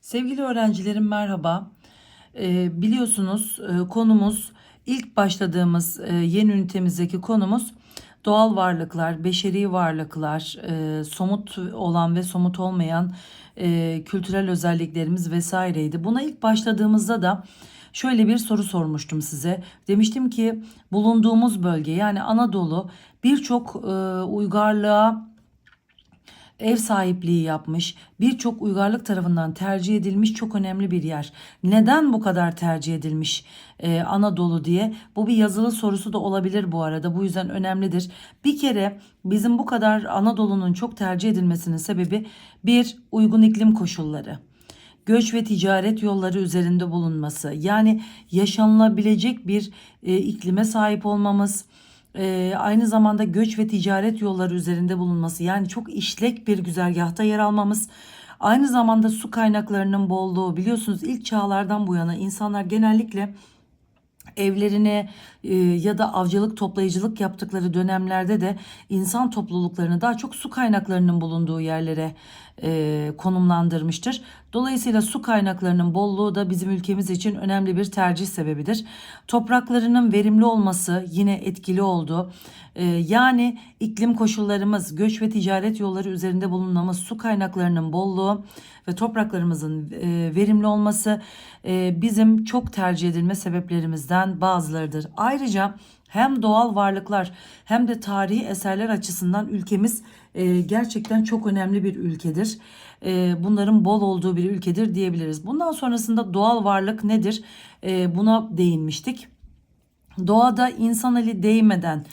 Sevgili öğrencilerim merhaba. Ee, biliyorsunuz e, konumuz ilk başladığımız e, yeni ünitemizdeki konumuz doğal varlıklar, beşeri varlıklar, e, somut olan ve somut olmayan e, kültürel özelliklerimiz vesaireydi. Buna ilk başladığımızda da şöyle bir soru sormuştum size. Demiştim ki bulunduğumuz bölge yani Anadolu birçok e, uygarlığa ev sahipliği yapmış, birçok uygarlık tarafından tercih edilmiş çok önemli bir yer. Neden bu kadar tercih edilmiş e, Anadolu diye? Bu bir yazılı sorusu da olabilir bu arada. Bu yüzden önemlidir. Bir kere bizim bu kadar Anadolu'nun çok tercih edilmesinin sebebi bir uygun iklim koşulları göç ve ticaret yolları üzerinde bulunması yani yaşanılabilecek bir e, iklime sahip olmamız e, aynı zamanda göç ve ticaret yolları üzerinde bulunması yani çok işlek bir güzergahta yer almamız aynı zamanda su kaynaklarının bolluğu. Biliyorsunuz ilk çağlardan bu yana insanlar genellikle evlerine e, ya da avcılık toplayıcılık yaptıkları dönemlerde de insan topluluklarını daha çok su kaynaklarının bulunduğu yerlere e, konumlandırmıştır. Dolayısıyla su kaynaklarının bolluğu da bizim ülkemiz için önemli bir tercih sebebidir. Topraklarının verimli olması yine etkili oldu. E, yani iklim koşullarımız, göç ve ticaret yolları üzerinde bulunmamız, su kaynaklarının bolluğu ve topraklarımızın e, verimli olması e, bizim çok tercih edilme sebeplerimizden bazılarıdır. Ayrıca hem doğal varlıklar hem de tarihi eserler açısından ülkemiz e, gerçekten çok önemli bir ülkedir. E, bunların bol olduğu bir ülkedir diyebiliriz. Bundan sonrasında doğal varlık nedir? E, buna değinmiştik. Doğada insan eli değmeden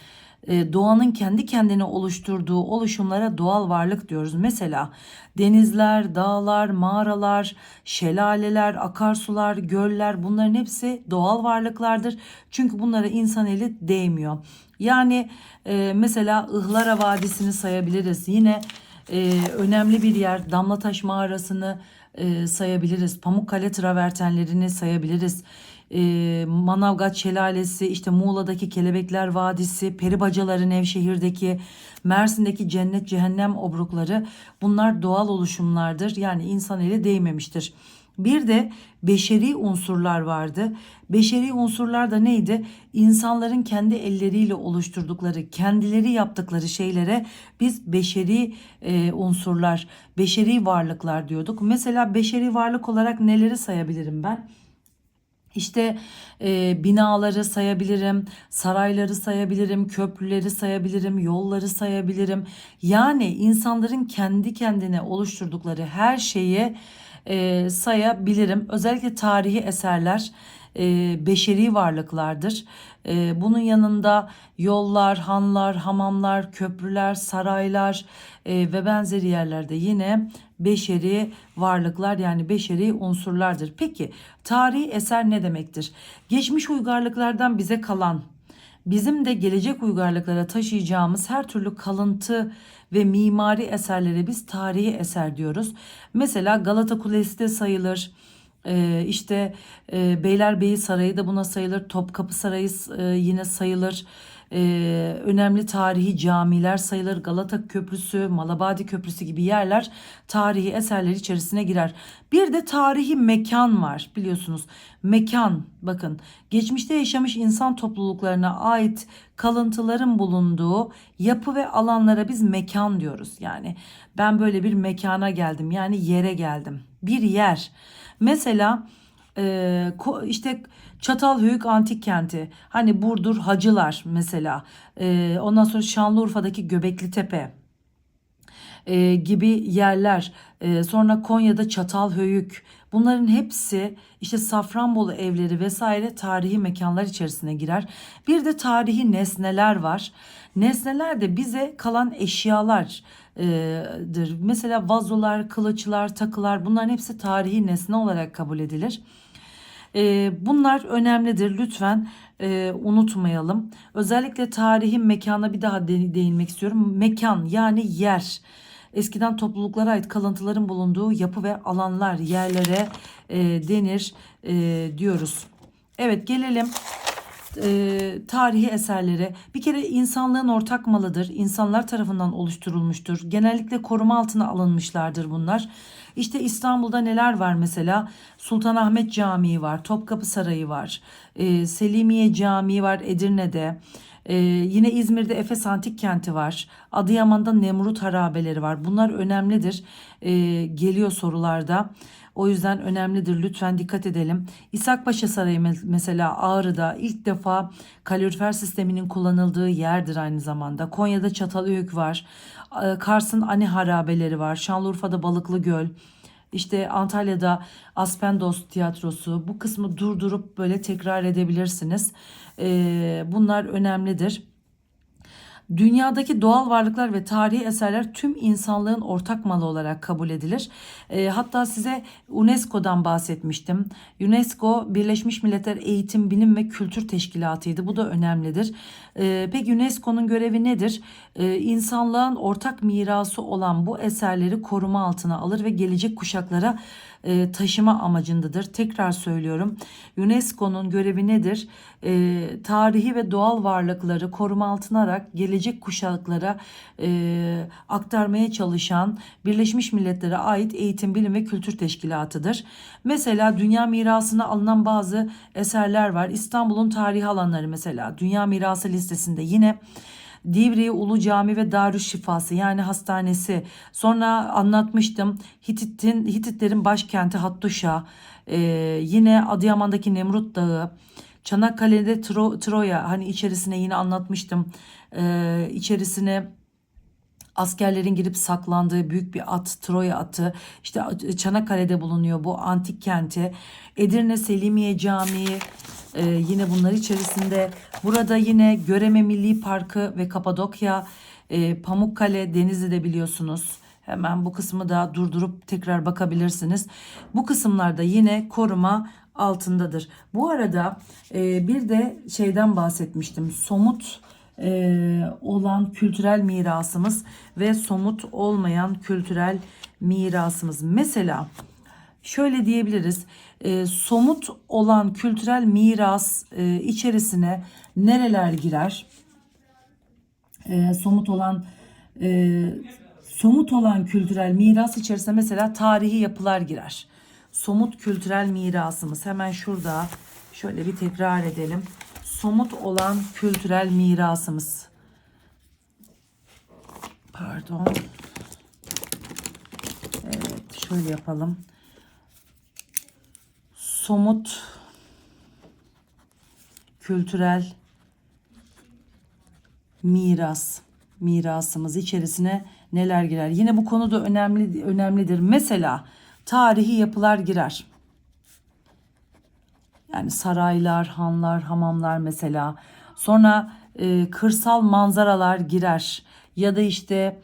e, doğanın kendi kendine oluşturduğu oluşumlara doğal varlık diyoruz. Mesela denizler, dağlar, mağaralar, şelaleler, akarsular, göller bunların hepsi doğal varlıklardır. Çünkü bunlara insan eli değmiyor. Yani e, mesela Ihlara Vadisi'ni sayabiliriz. Yine e, önemli bir yer Damlataş Mağarası'nı e, sayabiliriz. Pamukkale travertenlerini sayabiliriz e, Manavgat Şelalesi, işte Muğla'daki Kelebekler Vadisi, Peribacaları Nevşehir'deki, Mersin'deki Cennet Cehennem obrukları bunlar doğal oluşumlardır. Yani insan eli değmemiştir. Bir de beşeri unsurlar vardı. Beşeri unsurlar da neydi? İnsanların kendi elleriyle oluşturdukları, kendileri yaptıkları şeylere biz beşeri e, unsurlar, beşeri varlıklar diyorduk. Mesela beşeri varlık olarak neleri sayabilirim ben? İşte e, binaları sayabilirim, sarayları sayabilirim, köprüleri sayabilirim, yolları sayabilirim. Yani insanların kendi kendine oluşturdukları her şeyi e, sayabilirim. Özellikle tarihi eserler e, beşeri varlıklardır. E, bunun yanında yollar, hanlar, hamamlar, köprüler, saraylar e, ve benzeri yerlerde yine beşeri varlıklar yani beşeri unsurlardır. Peki tarihi eser ne demektir? Geçmiş uygarlıklardan bize kalan bizim de gelecek uygarlıklara taşıyacağımız her türlü kalıntı ve mimari eserlere biz tarihi eser diyoruz. Mesela Galata Kulesi de sayılır. Ee, işte e, Beylerbeyi Sarayı da buna sayılır. Topkapı Sarayı e, yine sayılır. Ee, önemli tarihi camiler sayılır. Galata Köprüsü, Malabadi Köprüsü gibi yerler tarihi eserler içerisine girer. Bir de tarihi mekan var biliyorsunuz. Mekan bakın geçmişte yaşamış insan topluluklarına ait kalıntıların bulunduğu yapı ve alanlara biz mekan diyoruz. Yani ben böyle bir mekana geldim yani yere geldim. Bir yer. Mesela e, işte Çatalhöyük Antik Kenti, hani Burdur Hacılar mesela, e, ondan sonra Şanlıurfa'daki Göbekli Tepe e, gibi yerler, e, sonra Konya'da Çatalhöyük, bunların hepsi işte Safranbolu evleri vesaire tarihi mekanlar içerisine girer. Bir de tarihi nesneler var. Nesneler de bize kalan eşyalar dır. Mesela vazolar, kılıçlar, takılar bunların hepsi tarihi nesne olarak kabul edilir. Bunlar önemlidir lütfen unutmayalım. Özellikle tarihi mekana bir daha değinmek istiyorum. Mekan yani yer. Eskiden topluluklara ait kalıntıların bulunduğu yapı ve alanlar yerlere denir diyoruz. Evet gelelim e, tarihi eserleri bir kere insanlığın ortak malıdır. İnsanlar tarafından oluşturulmuştur. Genellikle koruma altına alınmışlardır bunlar. İşte İstanbul'da neler var mesela? Sultanahmet Camii var, Topkapı Sarayı var, e, Selimiye Camii var Edirne'de. Ee, yine İzmir'de Efes Antik Kenti var. Adıyaman'da Nemrut harabeleri var. Bunlar önemlidir. Ee, geliyor sorularda. O yüzden önemlidir. Lütfen dikkat edelim. İshakpaşa Sarayı me- mesela Ağrı'da ilk defa kalorifer sisteminin kullanıldığı yerdir aynı zamanda. Konya'da Çatalhöyük var. Ee, Kars'ın Ani harabeleri var. Şanlıurfa'da Balıklı Göl. İşte Antalya'da Aspendos tiyatrosu bu kısmı durdurup böyle tekrar edebilirsiniz. Ee, bunlar önemlidir. Dünyadaki doğal varlıklar ve tarihi eserler tüm insanlığın ortak malı olarak kabul edilir. Ee, hatta size UNESCO'dan bahsetmiştim. UNESCO Birleşmiş Milletler Eğitim, Bilim ve Kültür Teşkilatı'ydı. Bu da önemlidir. Ee, peki UNESCO'nun görevi nedir? Ee, insanlığın ortak mirası olan bu eserleri koruma altına alır ve gelecek kuşaklara e, taşıma amacındadır. Tekrar söylüyorum. UNESCO'nun görevi nedir? E, tarihi ve doğal varlıkları koruma altına alarak gelecek kuşaklara e, aktarmaya çalışan Birleşmiş Milletler'e ait eğitim, bilim ve kültür teşkilatıdır. Mesela dünya mirasına alınan bazı eserler var. İstanbul'un tarihi alanları mesela dünya mirası listesinde yine Divriği Ulu Cami ve Darüşşifası yani hastanesi. Sonra anlatmıştım Hitit'in Hititlerin başkenti Hattuşa. Ee, yine Adıyaman'daki Nemrut Dağı. Çanakkale'de Tro- Troya hani içerisine yine anlatmıştım. Ee, içerisine askerlerin girip saklandığı büyük bir at Troya atı işte Çanakkale'de bulunuyor bu antik kenti Edirne Selimiye Camii e, yine bunlar içerisinde. Burada yine Göreme Milli Parkı ve Kapadokya e, Pamukkale Denizli'de biliyorsunuz. Hemen bu kısmı da durdurup tekrar bakabilirsiniz. Bu kısımlarda yine koruma altındadır. Bu arada e, bir de şeyden bahsetmiştim. Somut e, olan kültürel mirasımız ve somut olmayan kültürel mirasımız. Mesela şöyle diyebiliriz. E, somut olan kültürel miras e, içerisine nereler girer? E, somut olan e, somut olan kültürel miras içerisine mesela tarihi yapılar girer. Somut kültürel mirasımız hemen şurada şöyle bir tekrar edelim somut olan kültürel mirasımız. Pardon. Evet, şöyle yapalım. Somut kültürel miras mirasımız içerisine neler girer? Yine bu konu da önemli önemlidir. Mesela tarihi yapılar girer. Yani saraylar, hanlar, hamamlar mesela. Sonra e, kırsal manzaralar girer ya da işte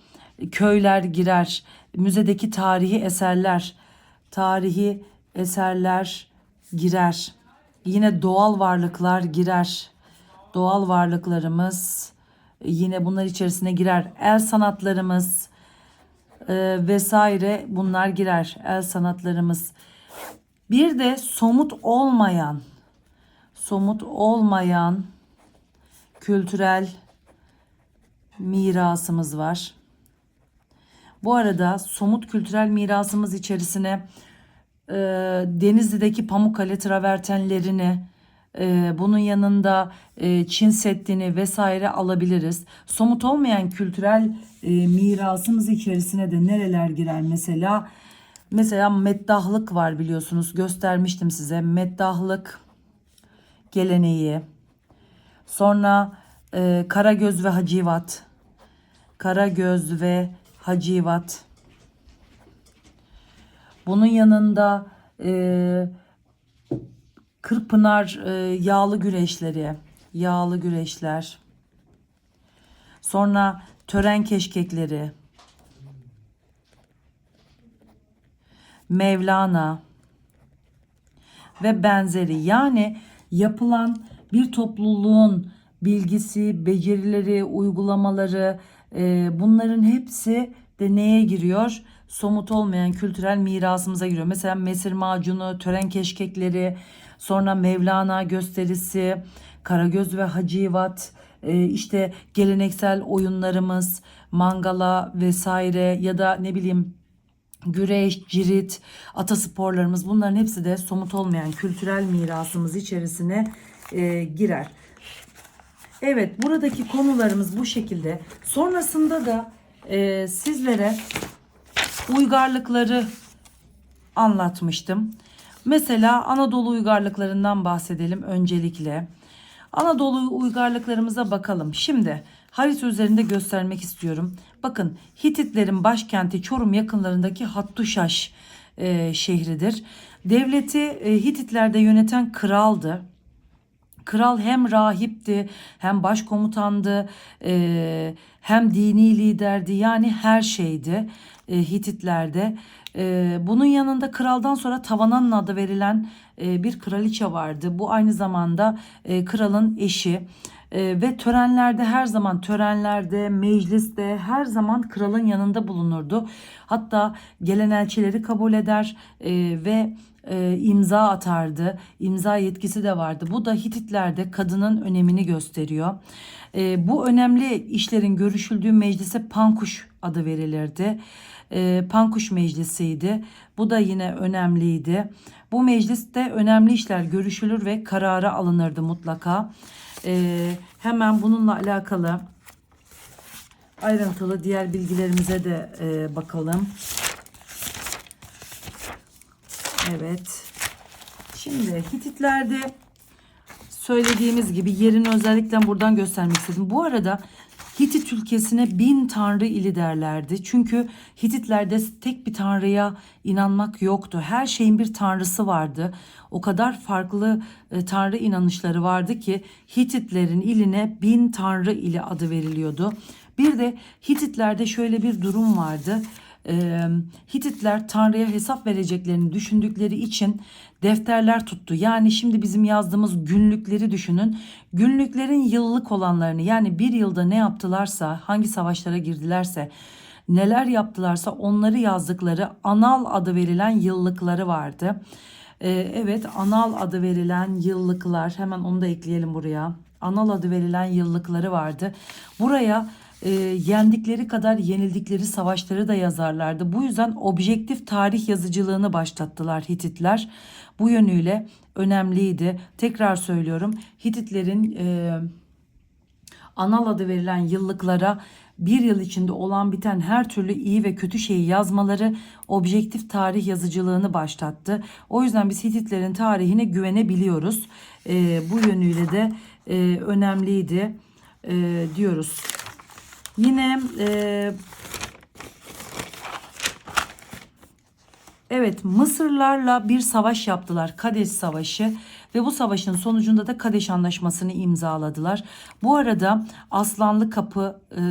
köyler girer. Müzedeki tarihi eserler, tarihi eserler girer. Yine doğal varlıklar girer. Doğal varlıklarımız yine bunlar içerisine girer. El sanatlarımız e, vesaire bunlar girer. El sanatlarımız. Bir de somut olmayan, somut olmayan kültürel mirasımız var. Bu arada somut kültürel mirasımız içerisine e, Denizli'deki Pamukkale travertenlerini, e, bunun yanında e, Çin Seddi'ni vesaire alabiliriz. Somut olmayan kültürel e, mirasımız içerisine de nereler girer mesela? Mesela meddahlık var biliyorsunuz. Göstermiştim size. Meddahlık geleneği. Sonra e, Karagöz ve Hacivat. Karagöz ve Hacivat. Bunun yanında e, Kırpınar e, yağlı güreşleri. Yağlı güreşler. Sonra tören keşkekleri. Mevlana ve benzeri yani yapılan bir topluluğun bilgisi, becerileri, uygulamaları e, bunların hepsi de neye giriyor? Somut olmayan kültürel mirasımıza giriyor. Mesela mesir macunu, tören keşkekleri, sonra Mevlana gösterisi, Karagöz ve Hacivat, e, işte geleneksel oyunlarımız, mangala vesaire ya da ne bileyim güreş, cirit, atasporlarımız bunların hepsi de somut olmayan kültürel mirasımız içerisine e, girer. Evet buradaki konularımız bu şekilde. Sonrasında da e, sizlere uygarlıkları anlatmıştım. Mesela Anadolu uygarlıklarından bahsedelim öncelikle. Anadolu uygarlıklarımıza bakalım. Şimdi harita üzerinde göstermek istiyorum. Bakın Hititlerin başkenti Çorum yakınlarındaki Hattuşaş e, şehridir. Devleti e, Hititlerde yöneten kraldı. Kral hem rahipti hem başkomutandı e, hem dini liderdi yani her şeydi e, Hititlerde. E, bunun yanında kraldan sonra Tavanan'ın adı verilen e, bir kraliçe vardı. Bu aynı zamanda e, kralın eşi. E, ve törenlerde her zaman törenlerde, mecliste her zaman kralın yanında bulunurdu. Hatta gelen elçileri kabul eder e, ve e, imza atardı. İmza yetkisi de vardı. Bu da Hititlerde kadının önemini gösteriyor. E, bu önemli işlerin görüşüldüğü meclise Pankuş adı verilirdi. E, Pankuş Meclisi'ydi. Bu da yine önemliydi. Bu mecliste önemli işler görüşülür ve karara alınırdı mutlaka. E, hemen bununla alakalı ayrıntılı diğer bilgilerimize de e, bakalım. Evet. Şimdi Hititlerde söylediğimiz gibi yerini özellikle buradan göstermek istedim. Bu arada Hitit ülkesine bin tanrı ili derlerdi. Çünkü Hititlerde tek bir tanrıya inanmak yoktu. Her şeyin bir tanrısı vardı. O kadar farklı e, tanrı inanışları vardı ki Hititlerin iline bin tanrı ili adı veriliyordu. Bir de Hititlerde şöyle bir durum vardı e, Hititler Tanrı'ya hesap vereceklerini düşündükleri için defterler tuttu. Yani şimdi bizim yazdığımız günlükleri düşünün. Günlüklerin yıllık olanlarını yani bir yılda ne yaptılarsa, hangi savaşlara girdilerse, neler yaptılarsa onları yazdıkları anal adı verilen yıllıkları vardı. Ee, evet anal adı verilen yıllıklar hemen onu da ekleyelim buraya. Anal adı verilen yıllıkları vardı. Buraya e, yendikleri kadar yenildikleri savaşları da yazarlardı. Bu yüzden objektif tarih yazıcılığını başlattılar Hititler. Bu yönüyle önemliydi. Tekrar söylüyorum Hititlerin e, anal adı verilen yıllıklara bir yıl içinde olan biten her türlü iyi ve kötü şeyi yazmaları objektif tarih yazıcılığını başlattı. O yüzden biz Hititlerin tarihine güvenebiliyoruz. E, bu yönüyle de e, önemliydi e, diyoruz. Yine e, evet Mısırlarla bir savaş yaptılar. Kadeş Savaşı ve bu savaşın sonucunda da Kadeş Anlaşması'nı imzaladılar. Bu arada Aslanlı Kapı e,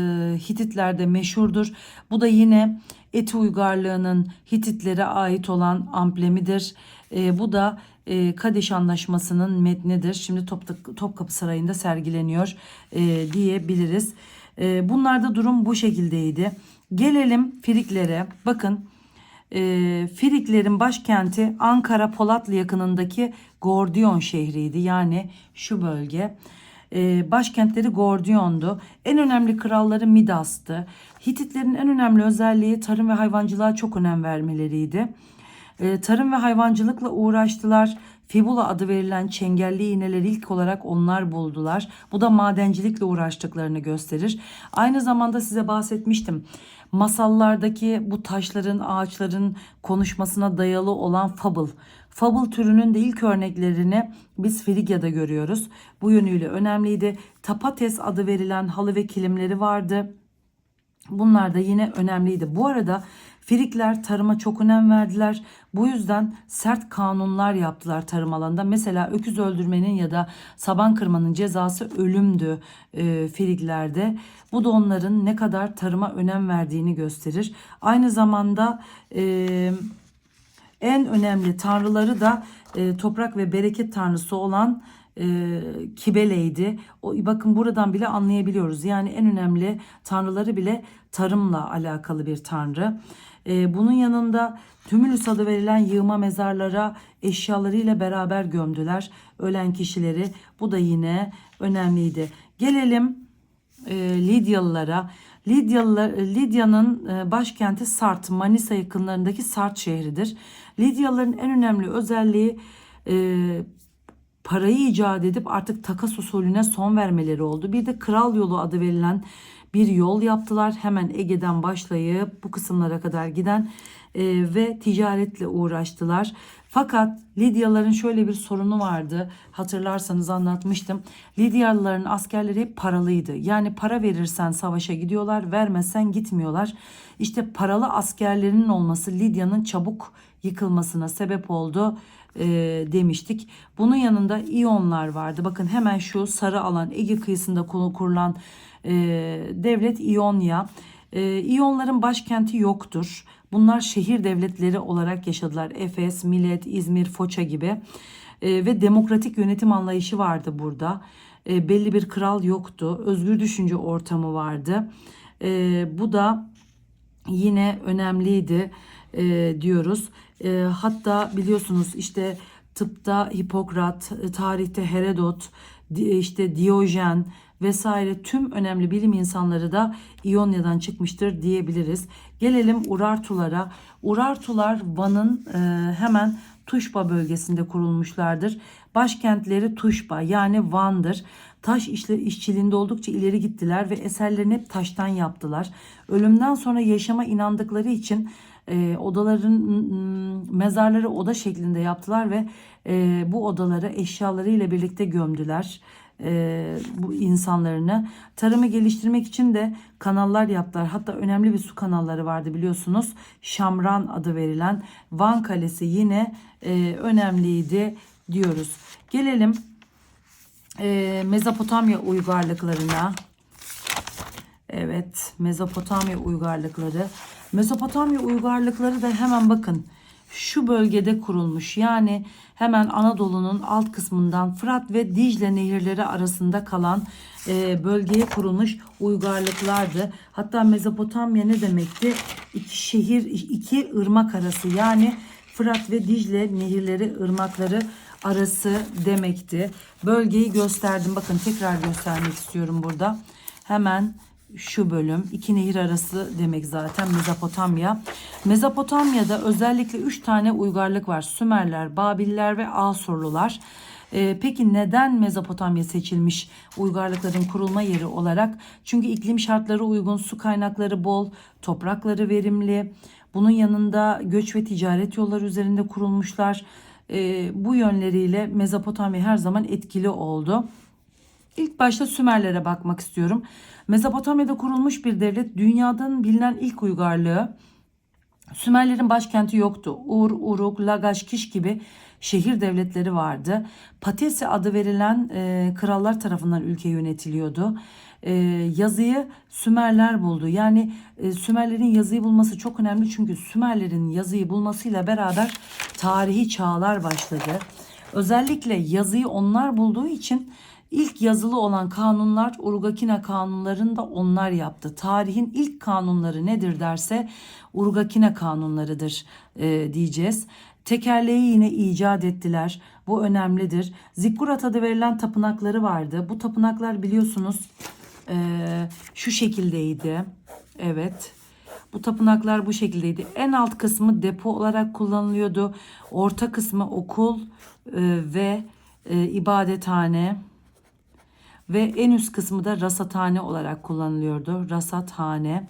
Hititlerde meşhurdur. Bu da yine Eti uygarlığının Hititlere ait olan amblemidir. E, bu da e, Kadeş Anlaşması'nın metnidir. Şimdi Top, Topkapı Sarayı'nda sergileniyor e, diyebiliriz. E, bunlarda durum bu şekildeydi. Gelelim Firiklere. Bakın e, Firiklerin başkenti Ankara Polatlı yakınındaki Gordiyon şehriydi. Yani şu bölge. E, başkentleri Gordiyon'du. En önemli kralları Midas'tı. Hititlerin en önemli özelliği tarım ve hayvancılığa çok önem vermeleriydi. E, tarım ve hayvancılıkla uğraştılar. Fibula adı verilen çengelli iğneleri ilk olarak onlar buldular. Bu da madencilikle uğraştıklarını gösterir. Aynı zamanda size bahsetmiştim. Masallardaki bu taşların, ağaçların konuşmasına dayalı olan fable. Fable türünün de ilk örneklerini biz Frigya'da görüyoruz. Bu yönüyle önemliydi. Tapates adı verilen halı ve kilimleri vardı. Bunlar da yine önemliydi. Bu arada Frikler tarıma çok önem verdiler. Bu yüzden sert kanunlar yaptılar tarım alanında. Mesela öküz öldürmenin ya da saban kırmanın cezası ölümdü e, Friklerde. Bu da onların ne kadar tarıma önem verdiğini gösterir. Aynı zamanda e, en önemli tanrıları da e, toprak ve bereket tanrısı olan e, Kibele'ydi. O, bakın buradan bile anlayabiliyoruz. Yani en önemli tanrıları bile tarımla alakalı bir tanrı. E, bunun yanında Tümülüs adı verilen yığma mezarlara eşyalarıyla beraber gömdüler ölen kişileri. Bu da yine önemliydi. Gelelim e, Lidyalılara. Lidyalılar, Lidya'nın e, başkenti Sart, Manisa yakınlarındaki Sart şehridir. Lidyalıların en önemli özelliği e, parayı icat edip artık takas usulüne son vermeleri oldu. Bir de Kral Yolu adı verilen bir yol yaptılar. Hemen Ege'den başlayıp bu kısımlara kadar giden e, ve ticaretle uğraştılar. Fakat Lidyalıların şöyle bir sorunu vardı. Hatırlarsanız anlatmıştım. Lidyalıların askerleri hep paralıydı. Yani para verirsen savaşa gidiyorlar, vermezsen gitmiyorlar. İşte paralı askerlerinin olması Lidya'nın çabuk yıkılmasına sebep oldu e, demiştik. Bunun yanında İyonlar vardı. Bakın hemen şu sarı alan Ege kıyısında kurulan e, devlet İonya. E, İyonların başkenti yoktur. Bunlar şehir devletleri olarak yaşadılar. Efes, Milet, İzmir, Foça gibi. E, ve demokratik yönetim anlayışı vardı burada. E, belli bir kral yoktu. Özgür düşünce ortamı vardı. E, bu da yine önemliydi e, diyoruz. E, hatta biliyorsunuz işte tıpta Hipokrat, e, tarihte Herodot, işte Diyojen vesaire tüm önemli bilim insanları da İonya'dan çıkmıştır diyebiliriz. Gelelim Urartulara. Urartular Van'ın e, hemen Tuşba bölgesinde kurulmuşlardır. Başkentleri Tuşba yani Van'dır. Taş işçiliğinde oldukça ileri gittiler ve eserlerini hep taştan yaptılar. Ölümden sonra yaşama inandıkları için e, odaların m, mezarları oda şeklinde yaptılar ve e, bu odaları eşyalarıyla birlikte gömdüler e, bu insanlarını. Tarımı geliştirmek için de kanallar yaptılar. Hatta önemli bir su kanalları vardı biliyorsunuz. Şamran adı verilen Van Kalesi yine e, önemliydi diyoruz. Gelelim e, Mezopotamya uygarlıklarına. Evet, Mezopotamya uygarlıkları. Mezopotamya uygarlıkları da hemen bakın şu bölgede kurulmuş. Yani hemen Anadolu'nun alt kısmından Fırat ve Dicle nehirleri arasında kalan e, bölgeye kurulmuş uygarlıklardı. Hatta Mezopotamya ne demekti? İki şehir, iki ırmak arası. Yani Fırat ve Dicle nehirleri, ırmakları arası demekti. Bölgeyi gösterdim. Bakın tekrar göstermek istiyorum burada. Hemen şu bölüm iki nehir arası demek zaten Mezopotamya. Mezopotamya'da özellikle üç tane uygarlık var. Sümerler, Babiller ve Asurlular. Ee, peki neden Mezopotamya seçilmiş uygarlıkların kurulma yeri olarak? Çünkü iklim şartları uygun, su kaynakları bol, toprakları verimli. Bunun yanında göç ve ticaret yolları üzerinde kurulmuşlar. Ee, bu yönleriyle Mezopotamya her zaman etkili oldu. İlk başta Sümerlere bakmak istiyorum. Mezopotamya'da kurulmuş bir devlet dünyadan bilinen ilk uygarlığı. Sümerlerin başkenti yoktu. Ur, Uruk, Lagash, Kiş gibi şehir devletleri vardı. Patesi adı verilen e, krallar tarafından ülke yönetiliyordu. E, yazıyı Sümerler buldu. Yani e, Sümerlerin yazıyı bulması çok önemli çünkü Sümerlerin yazıyı bulmasıyla beraber tarihi çağlar başladı. Özellikle yazıyı onlar bulduğu için İlk yazılı olan kanunlar Urgakina kanunlarını da onlar yaptı. Tarihin ilk kanunları nedir derse Urgakina kanunlarıdır e, diyeceğiz. Tekerleği yine icat ettiler. Bu önemlidir. Zikkurat adı verilen tapınakları vardı. Bu tapınaklar biliyorsunuz e, şu şekildeydi. Evet. Bu tapınaklar bu şekildeydi. En alt kısmı depo olarak kullanılıyordu. Orta kısmı okul e, ve e, ibadethane ve en üst kısmı da rasathane olarak kullanılıyordu. Rasathane.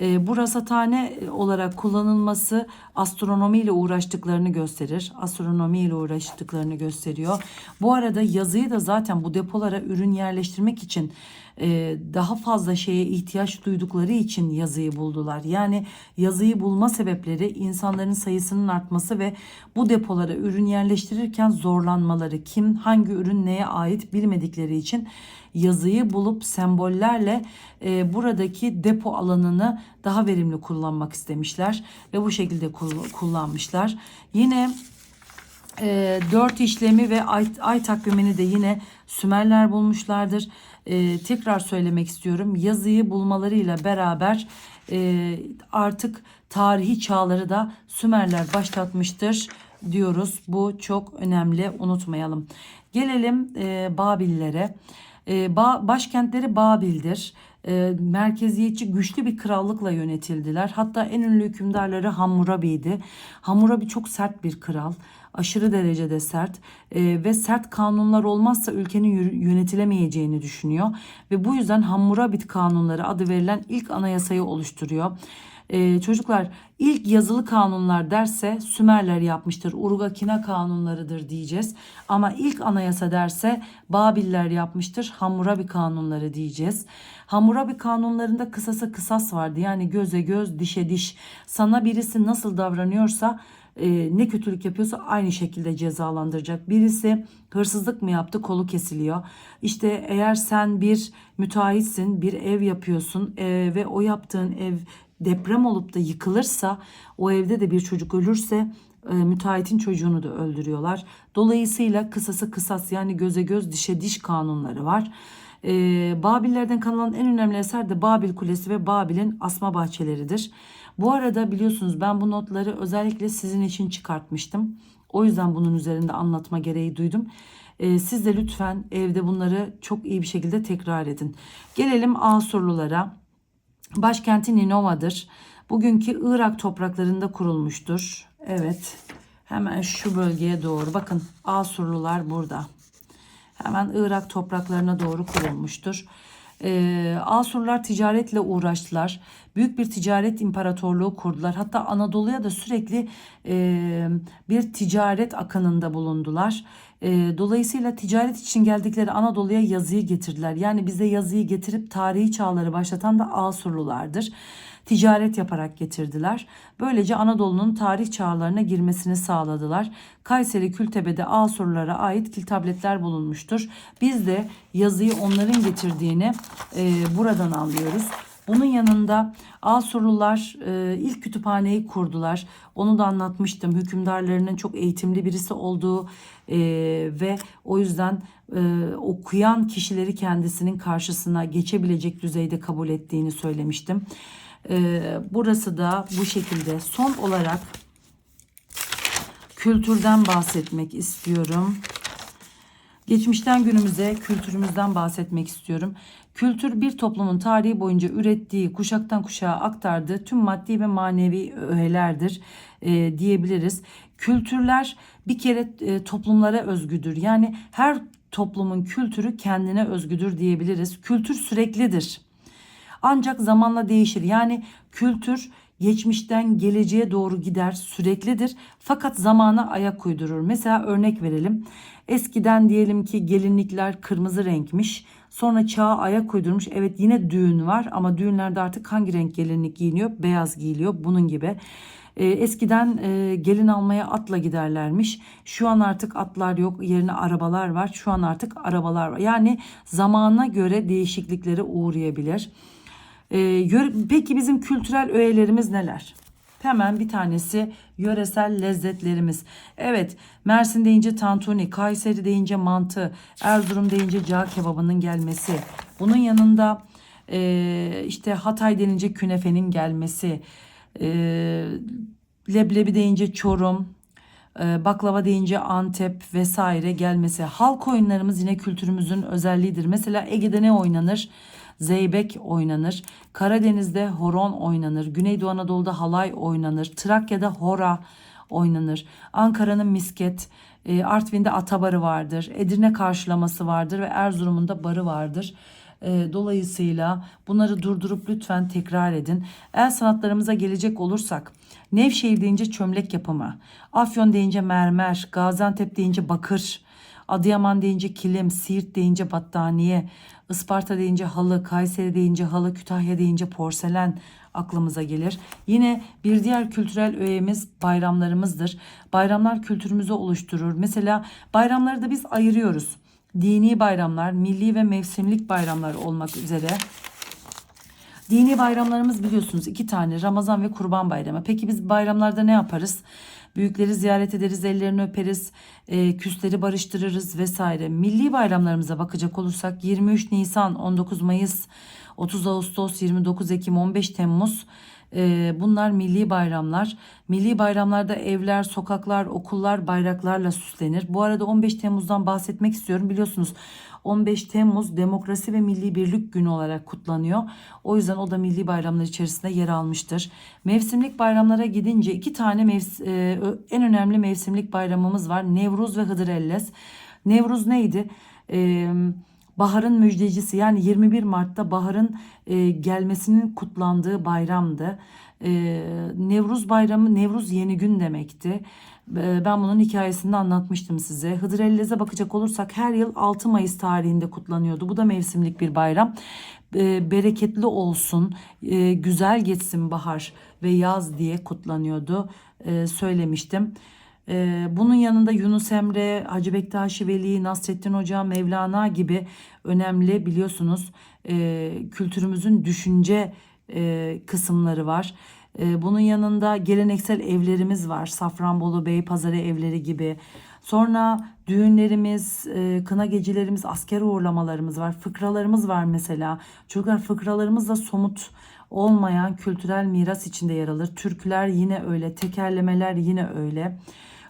E, bu rasathane olarak kullanılması astronomi ile uğraştıklarını gösterir. Astronomi ile uğraştıklarını gösteriyor. Bu arada yazıyı da zaten bu depolara ürün yerleştirmek için e, daha fazla şeye ihtiyaç duydukları için yazıyı buldular. Yani yazıyı bulma sebepleri insanların sayısının artması ve bu depolara ürün yerleştirirken zorlanmaları. Kim hangi ürün neye ait bilmedikleri için yazıyı bulup sembollerle e, buradaki depo alanını daha verimli kullanmak istemişler ve bu şekilde kullanmışlar. Yine E, dört işlemi ve ay, ay takvimini de yine Sümerler bulmuşlardır. E, tekrar söylemek istiyorum. Yazıyı bulmalarıyla beraber e, artık tarihi çağları da Sümerler başlatmıştır diyoruz. Bu çok önemli unutmayalım. Gelelim e, Babillere. E, ba- başkentleri Babil'dir. E, merkeziyetçi güçlü bir krallıkla yönetildiler. Hatta en ünlü hükümdarları Hammurabi'ydi. Hammurabi çok sert bir kral. Aşırı derecede sert e, ve sert kanunlar olmazsa ülkenin yönetilemeyeceğini düşünüyor. Ve bu yüzden Hammurabi kanunları adı verilen ilk anayasayı oluşturuyor. Ee, çocuklar ilk yazılı kanunlar derse Sümerler yapmıştır. Urgakina kanunlarıdır diyeceğiz. Ama ilk anayasa derse Babiller yapmıştır. Hammurabi kanunları diyeceğiz. Hammurabi kanunlarında kısasa kısas vardı. Yani göze göz, dişe diş. Sana birisi nasıl davranıyorsa e, ne kötülük yapıyorsa aynı şekilde cezalandıracak. Birisi hırsızlık mı yaptı kolu kesiliyor. İşte eğer sen bir müteahhitsin bir ev yapıyorsun e, ve o yaptığın ev deprem olup da yıkılırsa o evde de bir çocuk ölürse e, müteahhitin çocuğunu da öldürüyorlar. Dolayısıyla kısası kısas yani göze göz dişe diş kanunları var. E, Babillerden kalan en önemli eser de Babil Kulesi ve Babil'in asma bahçeleridir. Bu arada biliyorsunuz ben bu notları özellikle sizin için çıkartmıştım. O yüzden bunun üzerinde anlatma gereği duydum. E, siz de lütfen evde bunları çok iyi bir şekilde tekrar edin. Gelelim Asurlulara. Başkenti Ninova'dır. Bugünkü Irak topraklarında kurulmuştur. Evet. Hemen şu bölgeye doğru. Bakın Asurlular burada. Hemen Irak topraklarına doğru kurulmuştur. Ee, Asurlar ticaretle uğraştılar. Büyük bir ticaret imparatorluğu kurdular. Hatta Anadolu'ya da sürekli e, bir ticaret akınında bulundular. E, dolayısıyla ticaret için geldikleri Anadolu'ya yazıyı getirdiler. Yani bize yazıyı getirip tarihi çağları başlatan da Asurlulardır ticaret yaparak getirdiler. Böylece Anadolu'nun tarih çağlarına girmesini sağladılar. Kayseri Kültepe'de Asurlara ait kil tabletler bulunmuştur. Biz de yazıyı onların getirdiğini e, buradan anlıyoruz. Bunun yanında Asurlular e, ilk kütüphaneyi kurdular. Onu da anlatmıştım. Hükümdarlarının çok eğitimli birisi olduğu e, ve o yüzden e, okuyan kişileri kendisinin karşısına geçebilecek düzeyde kabul ettiğini söylemiştim. E, burası da bu şekilde. Son olarak kültürden bahsetmek istiyorum. Geçmişten günümüze kültürümüzden bahsetmek istiyorum. Kültür bir toplumun tarihi boyunca ürettiği, kuşaktan kuşağa aktardığı tüm maddi ve manevi öğelerdir e, diyebiliriz. Kültürler bir kere e, toplumlara özgüdür. Yani her toplumun kültürü kendine özgüdür diyebiliriz. Kültür süreklidir. Ancak zamanla değişir. Yani kültür geçmişten geleceğe doğru gider, süreklidir. Fakat zamana ayak uydurur. Mesela örnek verelim. Eskiden diyelim ki gelinlikler kırmızı renkmiş. Sonra çağa ayak uydurmuş. Evet yine düğün var ama düğünlerde artık hangi renk gelinlik giyiniyor? Beyaz giyiliyor. Bunun gibi. Ee, eskiden e, gelin almaya atla giderlermiş. Şu an artık atlar yok. Yerine arabalar var. Şu an artık arabalar var. Yani zamana göre değişikliklere uğrayabilir. Ee, peki bizim kültürel öğelerimiz neler? Hemen bir tanesi yöresel lezzetlerimiz. Evet Mersin deyince tantuni, Kayseri deyince mantı, Erzurum deyince cağ kebabının gelmesi. Bunun yanında e, işte Hatay denince künefenin gelmesi. E, leblebi deyince Çorum, e, baklava deyince Antep vesaire gelmesi. Halk oyunlarımız yine kültürümüzün özelliğidir. Mesela Ege'de ne oynanır? Zeybek oynanır. Karadeniz'de horon oynanır. Güneydoğu Anadolu'da halay oynanır. Trakya'da hora oynanır. Ankara'nın misket, e, Artvin'de atabarı vardır. Edirne karşılaması vardır ve Erzurum'un da barı vardır. E, Dolayısıyla bunları durdurup lütfen tekrar edin. El sanatlarımıza gelecek olursak Nevşehir deyince çömlek yapımı, Afyon deyince mermer, Gaziantep deyince bakır, Adıyaman deyince kilim, Siirt deyince battaniye, Isparta deyince halı, Kayseri deyince halı, Kütahya deyince porselen aklımıza gelir. Yine bir diğer kültürel öğemiz bayramlarımızdır. Bayramlar kültürümüzü oluşturur. Mesela bayramları da biz ayırıyoruz. Dini bayramlar, milli ve mevsimlik bayramlar olmak üzere. Dini bayramlarımız biliyorsunuz iki tane Ramazan ve Kurban Bayramı. Peki biz bayramlarda ne yaparız? Büyükleri ziyaret ederiz, ellerini öperiz, e, küsleri barıştırırız vesaire. Milli bayramlarımıza bakacak olursak 23 Nisan, 19 Mayıs, 30 Ağustos, 29 Ekim, 15 Temmuz e, bunlar milli bayramlar. Milli bayramlarda evler, sokaklar, okullar bayraklarla süslenir. Bu arada 15 Temmuz'dan bahsetmek istiyorum. Biliyorsunuz 15 Temmuz Demokrasi ve Milli Birlik Günü olarak kutlanıyor. O yüzden o da milli bayramlar içerisinde yer almıştır. Mevsimlik bayramlara gidince iki tane mevs- e, en önemli mevsimlik bayramımız var. Nevruz ve Hıdrellez. Nevruz neydi? Eee Baharın müjdecisi yani 21 Mart'ta baharın e, gelmesinin kutlandığı bayramdı. E, Nevruz bayramı Nevruz yeni gün demekti. E, ben bunun hikayesini anlatmıştım size. Hıdrellez'e bakacak olursak her yıl 6 Mayıs tarihinde kutlanıyordu. Bu da mevsimlik bir bayram. E, bereketli olsun, e, güzel geçsin bahar ve yaz diye kutlanıyordu. E, söylemiştim. Ee, bunun yanında Yunus Emre, Hacı Bektaşi Veli, Nasrettin Hoca, Mevlana gibi önemli biliyorsunuz e, kültürümüzün düşünce e, kısımları var. E, bunun yanında geleneksel evlerimiz var. Safranbolu Beypazarı evleri gibi. Sonra düğünlerimiz, kına gecelerimiz, asker uğurlamalarımız var. Fıkralarımız var mesela. Çocuklar fıkralarımız da somut olmayan kültürel miras içinde yer alır. Türküler yine öyle, tekerlemeler yine öyle.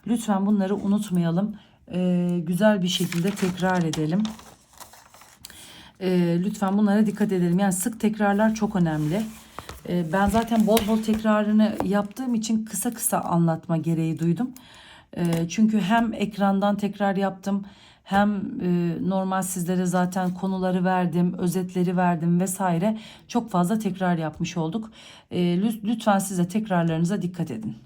Lütfen bunları unutmayalım. Ee, güzel bir şekilde tekrar edelim. Ee, lütfen bunlara dikkat edelim. Yani sık tekrarlar çok önemli. Ee, ben zaten bol bol tekrarını yaptığım için kısa kısa anlatma gereği duydum. Ee, çünkü hem ekrandan tekrar yaptım hem e, normal sizlere zaten konuları verdim, özetleri verdim vesaire. Çok fazla tekrar yapmış olduk. Ee, lütfen size tekrarlarınıza dikkat edin.